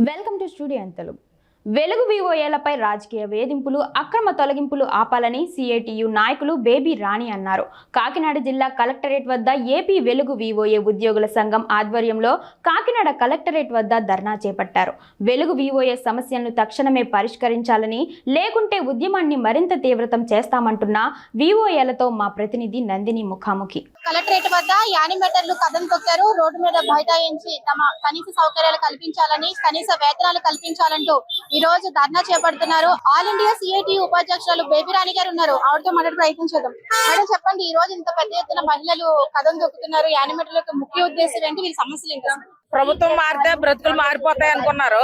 Welcome to studio అని తెలుగు వెలుగు వివోఏలపై రాజకీయ వేధింపులు అక్రమ తొలగింపులు ఆపాలని సిఐటియు నాయకులు బేబీ రాణి అన్నారు. కాకినాడ జిల్లా కలెక్టరేట్ వద్ద ఏపీ వెలుగు వివోఏ ఉద్యోగుల సంఘం ఆధ్వర్యంలో కాకినాడ కలెక్టరేట్ వద్ద ధర్నా చేపట్టారు. వెలుగు వివోఏ సమస్యలను తక్షణమే పరిష్కరించాలని లేకుంటే ఉద్యమాన్ని మరింత తీవ్రతం చేస్తామంటున్న వివోఏలతో మా ప్రతినిధి నందిని ముఖాముఖి. కలెక్టరేట్ వద్ద యానిమేటర్లు కథం తొక్కారు. రోడ్డు మీద బైఠాయించి తమ కనీస సౌకర్యాలు కల్పించాలని కనీస వేతనాలు కల్పించాలంటూ ఈ రోజు ధర్నా చేపడుతున్నారు. ఆల్ ఇండియా సిఐటి ఉపాధ్యక్షురాలు బేబీ రాణి గారు ఉన్నారు. ఆవిడతో మాట్లాడి ప్రయత్నం చేద్దాం. మేడం చెప్పండి ఈ రోజు ఇంత పెద్ద ఎత్తున మహిళలు కథం దొక్కుతున్నారు. యానిమేటర్ యొక్క ముఖ్య ఉద్దేశం ఏంటి? వీరి సమస్యలు ఏంటి? ప్రభుత్వం మారితే బ్రతుకులు మారిపోతాయి అనుకున్నారు.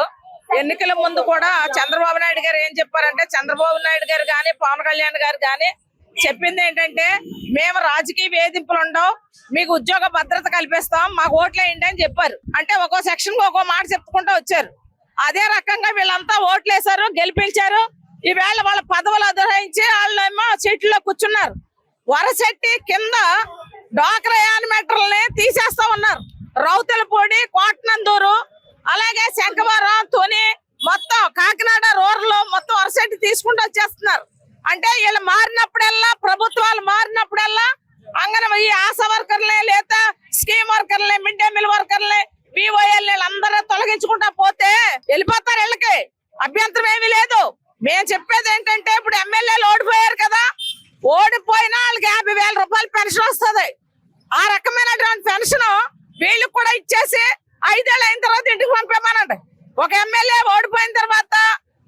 ఎన్నికల ముందు కూడా చంద్రబాబు నాయుడు గారు ఏం చెప్పారంటే చంద్రబాబు నాయుడు గారు కానీ పవన్ కళ్యాణ్ గారు కానీ చెప్పింది ఏంటంటే మేము రాజకీయ వేధింపులు ఉండవు. మీకు ఉద్యోగ భద్రత కల్పిస్తాం. మాకు ఓట్లు ఏంటి అని చెప్పారు. అంటే ఒక్కో సెక్షన్ ఒక్కో మాట చెప్పుకుంటూ వచ్చారు. అదే రకంగా వీళ్ళంతా ఓట్లేశారు గెలిపించారు. ఈవేళ వాళ్ళ పదవులు అధిరోహించి వాళ్ళేమో సీట్లో కూర్చున్నారు. వరసెట్టి కింద డాక్రా యానిమేటర్లని తీసేస్తా ఉన్నారు. రౌతులపూడి కోటనందూరు అలాగే శంఖవరం తుని మొత్తం కాకినాడ రూరల్ మొత్తం వరసెట్టి తీసుకుంటూ వచ్చేస్తున్నారు. అంటే వీళ్ళు మారినప్పుడల్లా ప్రభుత్వాలు మారినప్పుడల్లా అంగనవాడి ఆశా వర్కర్లే లేదా స్కీమ్ వర్కర్లే మిడ్ డే మీల్ వర్కర్లే విఓఎల్ అందరూ తొలగించుకుంటా పోతే వెళ్ళిపోతారు వీళ్ళకి అభ్యంతరం ఏమీ లేదు మేము చెప్పేది ఏంటంటే ఇప్పుడు ఎమ్మెల్యేలు ఓడిపోయారు కదా ఓడిపోయినా వాళ్ళకి యాభై వేల రూపాయలు పెన్షన్ వస్తుంది ఆ రకమైనటువంటి పెన్షన్ వీళ్ళకి కూడా ఇచ్చేసి ఐదేళ్ళు అయిన తర్వాత ఇంటికి పంపేమనండి ఒక ఎమ్మెల్యే ఓడిపోయిన తర్వాత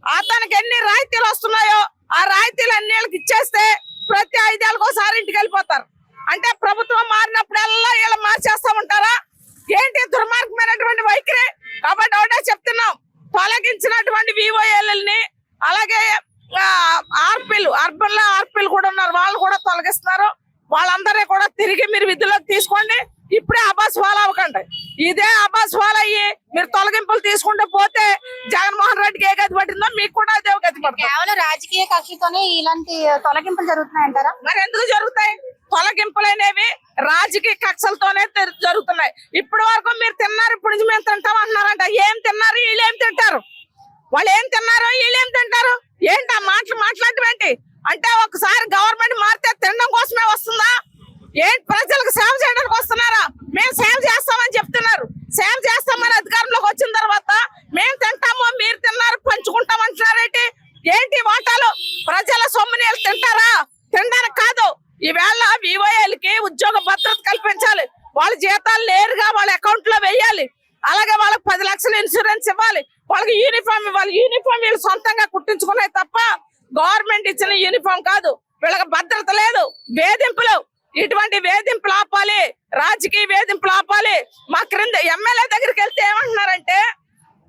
అతనికి ఎన్ని రాయితీలు వస్తున్నాయో ఆ రాయితీలు అన్ని వాళ్ళకి ఇచ్చేస్తే ప్రతి ఐదేళ్ళకి ఒకసారి ఇంటికి వెళ్ళిపోతారు. అంటే ప్రభుత్వం మారినప్పుడల్లా వీళ్ళు మార్చేస్తా ఉంటారా? ఏంటి దుర్మార్గమైనటువంటి వైఖరి? కాబట్టి ఒకటే చెప్తున్నాం. తొలగించినటువంటి వివోఏలని అలాగే ఆర్పిల్ అర్బన్లో ఆర్పిల్ కూడా ఉన్నారు. వాళ్ళు కూడా తొలగిస్తున్నారు. వాళ్ళందరినీ కూడా తిరిగి మీరు విధుల్లోకి తీసుకోండి. ఇప్పుడే అబాస్ ఫాలో అవ్వకండి. ఇదే అబాస్ ఫాలో అయ్యి మీరు తొలగింపులు తీసుకుంటూ పోతే జగన్మోహన్ రెడ్డికి ఏ గతి పట్టిందో మీకు కూడా అదే గతి పడుతుంది. కేవలం రాజకీయ కక్షతోనే ఇలాంటి తొలగింపులు జరుగుతున్నాయంటారా? మరి ఎందుకు జరుగుతాయి? తొలగింపులు అనేవి రాజకీయ కక్షలతోనే జరుగుతున్నాయి. ఇప్పటి వరకు మీరు తిన్నారు ఇప్పుడు నుంచి మేము తింటాం అంటున్నారంట ఏం తిన్నారు? వీళ్ళు ఏం తింటారు? వాళ్ళు ఏం తిన్నారు వీళ్ళు ఏం తింటారు? ఏంటి ఆ మాటలు మాట్లాడటం ఏంటి అంటే ఒకసారి గవర్నమెంట్ మారితే తినడం కోసమే వస్తుందా? ఏంటి ప్రజలకు సేవ చేస్తున్నారా? మేము సేవ చేస్తామని చెప్తున్నారు. సేవ చేస్తామని అధికారంలోకి వచ్చిన తర్వాత మేము తింటాము మీరు తిన్నారు పంచుకుంటాం అంటున్నారేంటి ఏంటి? వాటాలు? ప్రజల సొమ్ముని తింటారా? తినడానికి కాదు. ఈవేళ వివోఏలకి కి ఉద్యోగ భద్రత కల్పించాలి. వాళ్ళ జీతాలు నేరుగా వాళ్ళ అకౌంట్లో వేయాలి. అలాగే వాళ్ళకి పది లక్షల ఇన్సూరెన్స్ ఇవ్వాలి. వాళ్ళకి యూనిఫామ్ ఇవ్వాలి. యూనిఫామ్ వీళ్ళు సొంతంగా కుట్టించుకున్నాయి తప్ప గవర్నమెంట్ ఇచ్చిన యూనిఫామ్ కాదు. వీళ్ళకి భద్రత లేదు. వేధింపులు. ఇటువంటి వేధింపులు ఆపాలి రాజకీయ వేధింపులు ఆపాలి. మా క్రింద ఎమ్మెల్యే దగ్గరికి వెళ్తే ఏమంటున్నారంటే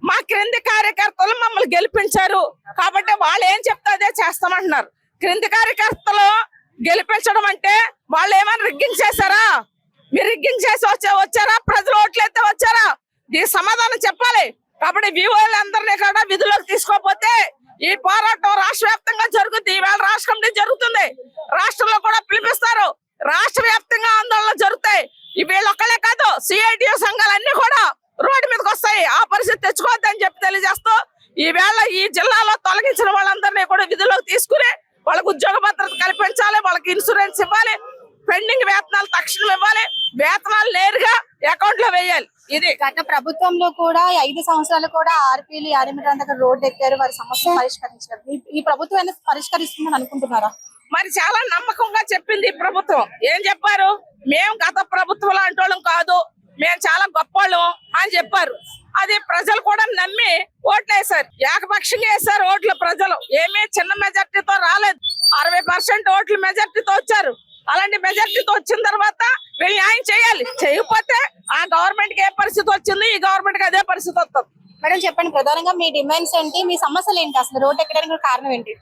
మా క్రింది కార్యకర్తలు మమ్మల్ని గెలిపించారు. కాబట్టి వాళ్ళు ఏం చెప్తే అదే చేస్తామంటున్నారు. క్రింది కార్యకర్తలు గెలిపించడం అంటే వాళ్ళు ఏమైనా రిగ్గింగ్ చేశారా మీరు రిగ్గింగ్ చేసి వచ్చే వచ్చారా? ప్రజలు ఓట్లయితే వచ్చారా? దీనికి సమాధానం చెప్పాలి. కాబట్టి వివోలు కూడా విధులకు తీసుకోకపోతే ఈ పోరాటం రాష్ట్ర వ్యాప్తంగా జరుగుతుంది ఈవేళ రాష్ట్రం జరుగుతుంది. రాష్ట్రంలో కూడా పిలిపిస్తారు. రాష్ట్ర వ్యాప్తంగా ఆందోళనలు జరుగుతాయి. ఈ వీళ్ళు ఒక్కలే కాదు సిఐటియు సంఘాలన్నీ కూడా రోడ్డు మీదకి వస్తాయి ఆ పరిస్థితి తెచ్చుకోవద్దని చెప్పి తెలియజేస్తూ ఈవేళ ఈ జిల్లాలో తొలగించిన వాళ్ళందరినీ కూడా విధుల్లోకి తీసుకుని వాళ్ళకు ఉద్యోగ భద్రత కల్పించాలి వాళ్ళకి ఇన్సూరెన్స్ ఇవ్వాలి పెండింగ్ వేతనాలు తక్షణం ఇవ్వాలి. వేతనాలు నేరుగా అకౌంట్లో వేయాలి. ఇది గత ప్రభుత్వంలో కూడా ఐదు సంవత్సరాలు కూడా ఆర్పీలు యానిమేటర్ దగ్గర రోడ్డు ఎక్కారు. వారి సమస్య పరిష్కరించారు. ఈ- ప్రభుత్వం అనేది పరిష్కరిస్తుందని అనుకుంటున్నారా? మరి చాలా నమ్మకంగా చెప్పింది ప్రభుత్వం. ఏం చెప్పారు? మేము గత ప్రభుత్వం లాంటి కాదు. మేము చాలా గొప్పవాళ్ళం అని చెప్పారు. అది ప్రజలు కూడా నమ్మి ఓట్లు వేశారు ఏకపక్షంగా వేశారు ఓట్లు ప్రజలు. ఏమీ చిన్న మెజార్టీతో రాలేదు. అరవై పర్సెంట్ ఓట్లు మెజార్టీతో వచ్చారు. అలాంటి మెజార్టీతో వచ్చిన తర్వాత వీళ్ళు న్యాయం చేయాలి. చేయకపోతే ఆ గవర్నమెంట్కి ఏ పరిస్థితి వచ్చింది? ఈ గవర్నమెంట్కి అదే పరిస్థితి వస్తుంది. మేడం చెప్పండి. ప్రధానంగా మీ డిమాండ్స్ ఏంటి? మీ సమస్యలు ఏంటి? అసలు రోడ్డు ఎక్కడానికి కారణం ఏంటి?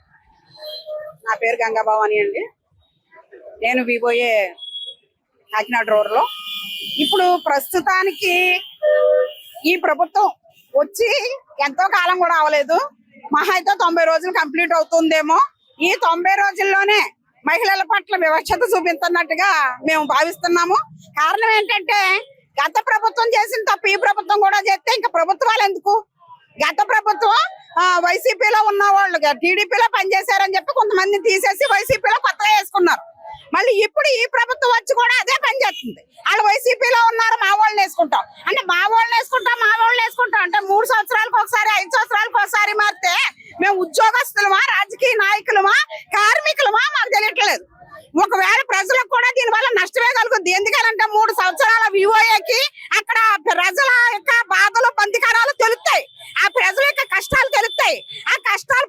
నా పేరు గంగాభవాని అండి. నేను విబోయే కాకినాడ రోడ్లో ఇప్పుడు ప్రస్తుతానికి ఈ ప్రభుత్వం వచ్చి ఎంతో కాలం కూడా అవ్వలేదు. మహా అయితే తొంభై రోజులు కంప్లీట్ అవుతుందేమో. ఈ తొంభై రోజుల్లోనే మహిళల పట్ల వివక్షత చూపిస్తున్నట్టుగా మేము భావిస్తున్నాము. కారణం ఏంటంటే గత ప్రభుత్వం చేసిన తప్పు ఈ ప్రభుత్వం కూడా చేస్తే ఇంకా ప్రభుత్వాలు ఎందుకు? గత ప్రభుత్వం ఆ, వైసీపీలో ఉన్న వాళ్ళు టీడీపీలో పనిచేశారని చెప్పి కొంతమంది తీసేసి వైసీపీలో కొత్తగా వేసుకున్నారు. మళ్ళీ ఇప్పుడు ఈ ప్రభుత్వం వచ్చి కూడా అదే పని చేస్తుంది. వాళ్ళు వైసీపీలో ఉన్నారు మా వాళ్ళని వేసుకుంటాం. అంటే మా వాళ్ళని వేసుకుంటాం మా వాళ్ళని వేసుకుంటాం. అంటే మూడు సంవత్సరాలకు ఒకసారి ఐదు సంవత్సరాలకు ఒకసారి మారితే మేము ఉద్యోగస్తులమా రాజకీయ నాయకులమా కార్మికులమా మాకు తెలియట్లేదు ఒకవేళ ప్రజలకు కూడా దీని వల్ల నష్టమే కలుగుద్ది ఎందుకంటే మూడు సంవత్సరాల వివోఏకి అక్కడ ప్రజల యొక్క బాధలు పంతికరాలు తెలుస్తాయి ఆ ప్రజల యొక్క కష్టాలు తెలుస్తాయి ఆ కష్టాలు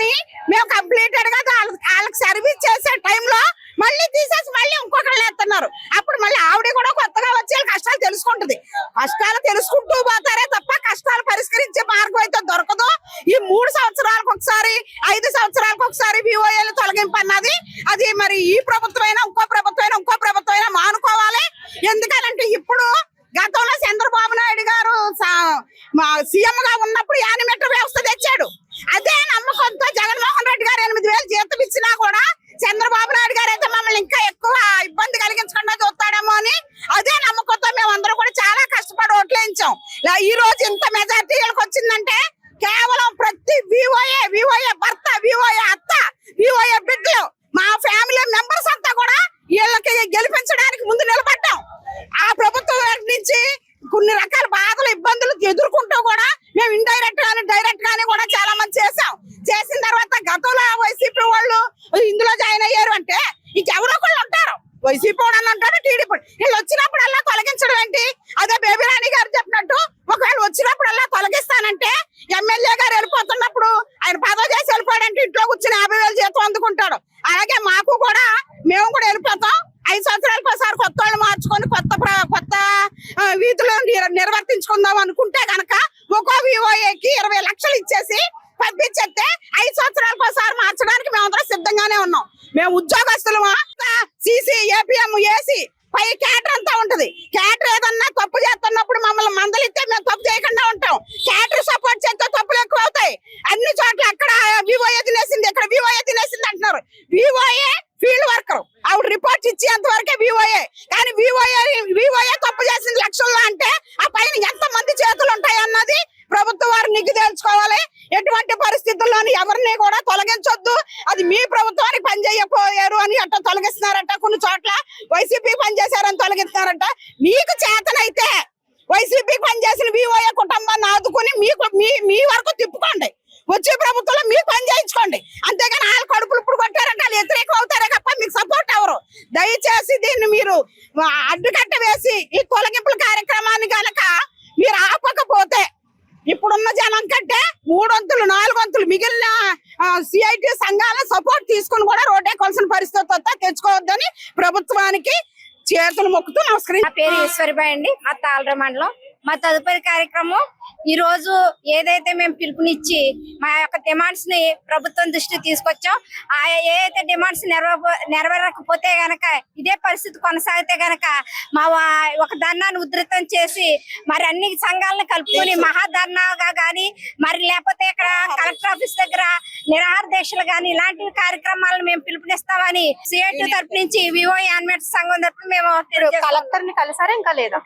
పూర్తిగా మేము కంప్లీటెడ్గా వాళ్ళకి సర్వీస్ చేసే టైంలో మళ్ళీ తీసేసి మళ్ళీ ఇంకొకళ్ళు వేస్తున్నారు. అప్పుడు మళ్ళీ ఆవిడ కూడా కొత్తగా వచ్చి కష్టాలు తెలుసుకుంటది. కష్టాలు తెలుసుకుంటూ పోతారే తప్ప కష్టాలు పరిష్కరించే మార్గం అయితే దొరకదు. ఈ మూడు సంవత్సరాలకు ఒకసారి ఐదు సంవత్సరాలకు ఒకసారి విఓఏలు తొలగింపు అన్నది. అది మరి ఈ ప్రభుత్వం అయినా ఇంకో ప్రభుత్వం అయినా ఇంకో ప్రభుత్వం అయినా మానుకోవాలి. ఎందుకనంటే ఇప్పుడు గతంలో చంద్రబాబు నాయుడు గారు సా- మా సీఎం గా ఉన్నప్పుడు యానిమేటర్ వ్యవస్థ తెచ్చాడు. అదే నమ్మకంతో జగన్మోహన్ రెడ్డి గారు ఎనిమిది వేలు జీతం ఇచ్చినా కూడా చంద్రబాబు నాయుడు గారు అయితే మమ్మల్ని ఇంకా ఎక్కువ ఇబ్బంది కలిగించకుండా చూస్తాడేమో అని అదే నమ్మకంతో మేము అందరూ కూడా చాలా కష్టపడి ఓట్లేయించాం. ఈ రోజు ఇంత మెజార్టీ వచ్చిందంటే కేవలం ప్రతి వివోఏ వివోఏ భర్త వివోఏ అత్త వివోఏ బిడ్డలు మా ఫ్యామిలీ మెంబర్స్ అంతా కూడా వీళ్ళకి గెలిపించడానికి ముందు నిలబడ్డాం. ఆ ప్రభుత్వం నుంచి కొన్ని రకాల బాధలు ఇబ్బందులు ఎదుర్కొంటూ కూడా మేము ఇండైరెక్ట్ గాని డైరెక్ట్ గాని కూడా చాలా మంది చేసాం చేసిన తర్వాత గతంలో వైసీపీ వాళ్ళు ఇందులో జాయిన్ అయ్యారు అంటే ఇంకెవరో కూడా ఉంటారు వైసీపీ వాళ్ళు అని అంటారు టీడీపీ వీళ్ళు వచ్చినప్పుడల్లా తొలగించడం ఏంటి అదే బేబీ రాణి గారు చెప్పినట్టు ఒకవేళ వచ్చినప్పుడల్లా తొలగిస్తానంటే ఎమ్మెల్యే గారు వెళ్ళిపోతున్నప్పుడు ఆయన పదవి చేసి వెళ్ళిపోయాడంటే ఇంట్లో కూర్చొని యాభై వేలు జీతం అందుకుంటాడు అలాగే మాకు కూడా మేము కూడా వెళ్ళిపోతాం ఐదు సంవత్సరాలకు ఒకసారి కొత్త వాళ్ళు మార్చుకొని కొత్త ప్ర- కొత్త ఆ, వీధిలో నిర్- నిర్వర్తించుకుందాం అనుకుంటే గనక ఒక్కో వివోఏకి ఇరవై లక్షలు ఇచ్చేసి పంపించేస్తే ఐదు సంవత్సరాలకు ఒకసారి మార్చడానికి మేమందరం సిద్ధంగానే ఉన్నాం ఉద్యోగస్తులమా? CC APM AC. పై క్యాటర్ అంతా ఉంటది. క్యాటర్ ఏదన్నా తప్పు చేస్తున్నప్పుడు మమ్మల్ని మందలిస్తే మేము తప్పు చేయకుండా ఉంటాం. క్యాటర్ సపోర్ట్ చేస్తే తప్పులు ఎక్కువ అవుతాయి. అన్ని చోట్ల అక్కడ వివోఏ తినేసింది? ఇక్కడ వివోఏ తినేసింది అంటున్నారు. VOA field worker. ఆవిడ రిపోర్ట్ ఇచ్చేంత వరకే వివోఏ కానీ వివోఏ వివోఏ తప్పు చేసింది లక్షల్లో అంటే ఆ పైన ఎంత మంది చేతులు ఉంటాయి అన్నది ప్రభుత్వం వారు నిగ్గు తేల్చుకోవాలి. ఎటువంటి పరిస్థితుల్లోని ఎవరిని కూడా తొలగించొద్దు. అది మీ ప్రభుత్వానికి పనిచేయకపోయారు అని అట్ట తొలగిస్తున్నారట. కొన్ని చోట్ల వైసీపీ పనిచేశారని తొలగిస్తున్నారట. మీకు చేతనైతే వైసీపీ పనిచేసిన వివోఏ కుటుంబాన్ని ఆదుకుని మీకు మీ మీ వరకు తిప్పుకోండి. వచ్చే ప్రభుత్వంలో మీకు పని చేయించుకోండి. అంతేగాని వాళ్ళ కడుపులు ఇప్పుడు కొట్టారంటే. వాళ్ళు వ్యతిరేకం అవుతారే తప్ప మీకు సపోర్ట్ అవరు దయచేసి దీన్ని మీరు అడ్డుకట్ట వేసి ఈ తొలగింపుల కార్యక్రమాన్ని గనక ఇప్పుడున్న జనం కంటే మూడొంతులు నాలుగొంతులు మిగిలిన సిఐటి సంఘాల సపోర్ట్ తీసుకుని కూడా రోడ్డెక్కాల్సిన పరిస్థితి వస్తా తెచ్చుకోవద్దని ప్రభుత్వానికి చేతులు మొక్కుతూ నమస్కరించి నా పేరు ఈశ్వరిబాయ్ అండి మా తాళర మండలం. మా తదుపరి కార్యక్రమం ఈ రోజు ఏదైతే మేము పిలుపునిచ్చి మా యొక్క డిమాండ్స్ని ప్రభుత్వం దృష్టికి తీసుకొచ్చాం ఆ ఏదైతే డిమాండ్స్ నెరవే నెరవేరకపోతే గనక ఇదే పరిస్థితి కొనసాగితే గనక మా ఒక ధర్నాన్ని ఉధృతం చేసి మరి అన్ని సంఘాలను కలుపుకొని మహాధర్నాగా గాని మరి లేకపోతే ఇక్కడ కలెక్టర్ ఆఫీస్ దగ్గర నిరాహార దీక్షలు గాని ఇలాంటి కార్యక్రమాలను మేము పిలుపునిస్తామని సిఐటి తరపు నుంచి వివో యాన్మేట్ సంఘం తరపు మేము. కలెక్టర్ని కలిసారా? ఇంకా లేదా?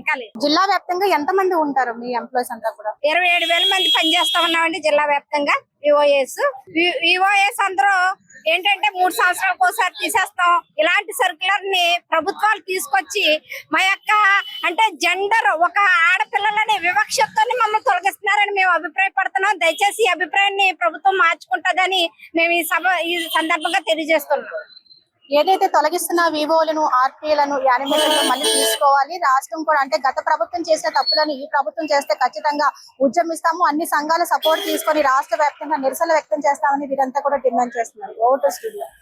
ఇంకా లేదు. జిల్లా వ్యాప్తంగా ఎంత మంది ఉంటారు మీ ఎంప్లాయీస్ అంతా కూడా. ఇరవై ఏడు వేల మంది పనిచేస్తా ఉన్నామండి జిల్లా వ్యాప్తంగా విఓఎస్ విఓఎస్ అందరూ ఏంటంటే మూడు సంవత్సరాలకు ఒకసారి తీసేస్తాం. ఇలాంటి సర్క్యులర్ని ప్రభుత్వాలు తీసుకొచ్చి మా యొక్క అంటే జెండర్ ఒక ఆడపిల్లలని వివక్షతో మమ్మల్ని తొలగిస్తున్నారని మేము అభిప్రాయపడుతున్నాం. దయచేసి ఈ అభిప్రాయాన్ని ప్రభుత్వం మార్చుకుంటుందని మేము ఈ సభ ఈ సందర్భంగా తెలియజేస్తున్నాం. ఏదైతే తొలగిస్తున్న వివోలను ఆర్పీలను యానిమేషన్లు మళ్ళీ తీసుకోవాలి. రాష్ట్రం కూడా అంటే గత ప్రభుత్వం చేసిన తప్పులను ఈ ప్రభుత్వం చేస్తే ఖచ్చితంగా ఉద్యమిస్తాము. అన్ని సంఘాల సపోర్ట్ తీసుకొని రాష్ట్ర వ్యాప్తంగా నిరసన వ్యక్తం చేస్తామని వీరంతా కూడా డిమాండ్ చేస్తున్నారు. Voter studio.